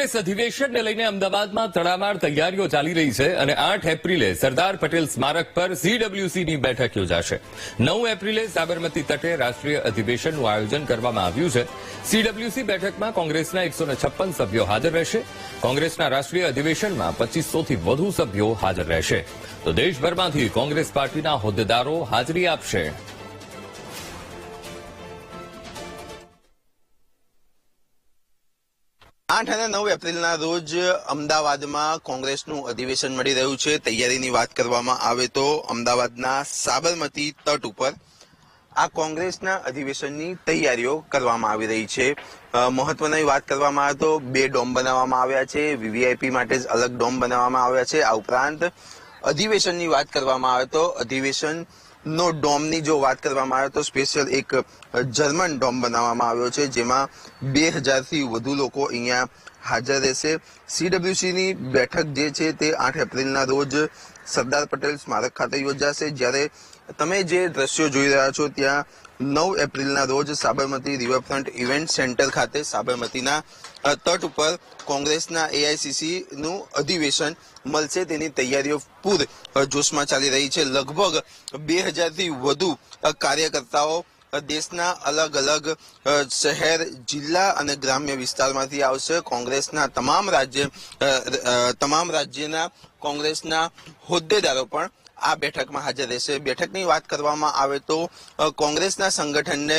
કોંગ્રેસ અધિવેશનને લઈને અમદાવાદમાં તડામાર તૈયારીઓ ચાલી રહી છે અને આઠ એપ્રિલે સરદાર પટેલ સ્મારક પર સીડબ્લ્યુસીની બેઠક યોજાશે. નવ એપ્રિલે સાબરમતી તટે રાષ્ટ્રીય અધિવેશનનું આયોજન કરવામાં આવ્યું છે. સીડબ્લ્યુસી બેઠકમાં કોંગ્રેસના એકસો સભ્યો હાજર રહેશે. કોંગ્રેસના રાષ્ટ્રીય અધિવેશનમાં પચીસોથી વધુ સભ્યો હાજર રહેશે. તો દેશભરમાંથી કોંગ્રેસ પાર્ટીના હોદ્દેદારો હાજરી આપશે. આઠ અને નવ એપ્રિલના રોજ અમદાવાદમાં કોંગ્રેસનું અધિવેશન મળી રહ્યું છે. તૈયારીની વાત કરવામાં આવે તો અમદાવાદના સાબરમતી તટ ઉપર આ કોંગ્રેસના અધિવેશનની તૈયારીઓ કરવામાં આવી રહી છે. મહત્વની વાત કરવામાં આવે તો બે ડોમ બનાવવામાં આવ્યા છે. વીવીઆઈપી માટે જ અલગ ડોમ બનાવવામાં આવ્યા છે. આ ઉપરાંત અધિવેશનની વાત કરવામાં આવે તો અધિવેશન નો ડોમની જો વાત કરવામાં આવે તો સ્પેશિયલ એક જર્મન ડોમ બનાવવામાં આવ્યો છે, જેમાં બે હજારથી વધુ લોકો અહીંયા હાજર રહેશે. સીડબ્લ્યુસીની બેઠક જે છે તે આઠ એપ્રિલના રોજ સરદાર પટેલ સ્મારક ખાતે યોજાશે. જ્યારે તમે જે દ્રશ્યો જોઈ રહ્યા છો, ત્યાં નવ એપ્રિલના રોજ સાબરમતી રિવરફ્રન્ટ ઇવેન્ટ સેન્ટર ખાતે સાબરમતીના તટ ઉપર કોંગ્રેસના એઆઈસીસીનું અધિવેશન મળશે. તેની તૈયારીઓ પૂર જોશમાં ચાલી રહી છે. લગભગ બે હજારથી વધુ કાર્યકર્તાઓ દેશના અલગ અલગ શહેર, જિલ્લા અને ગ્રામ્ય વિસ્તારમાંથી આવશે. કોંગ્રેસના તમામ રાજ્ય તમામ રાજ્યના કોંગ્રેસના હોદ્દેદારો પણ આ બેઠકમાં હાજર રહેશે. બેઠકની વાત કરવામાં આવે તો કોંગ્રેસના સંગઠનને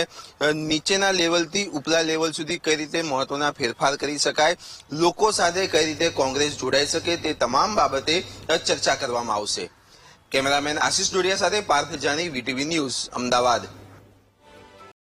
નીચેના લેવલથી ઉપલા લેવલ સુધી કઈ રીતે મહત્વના ફેરફાર કરી શકાય, લોકો સાથે કઈ રીતે કોંગ્રેસ જોડાઈ શકે તે તમામ બાબતે ચર્ચા કરવામાં આવશે. કેમેરામેન આશિષ ડોડિયા સાથે પાર્થ જાની, વીટીવી ન્યૂઝ, અમદાવાદ.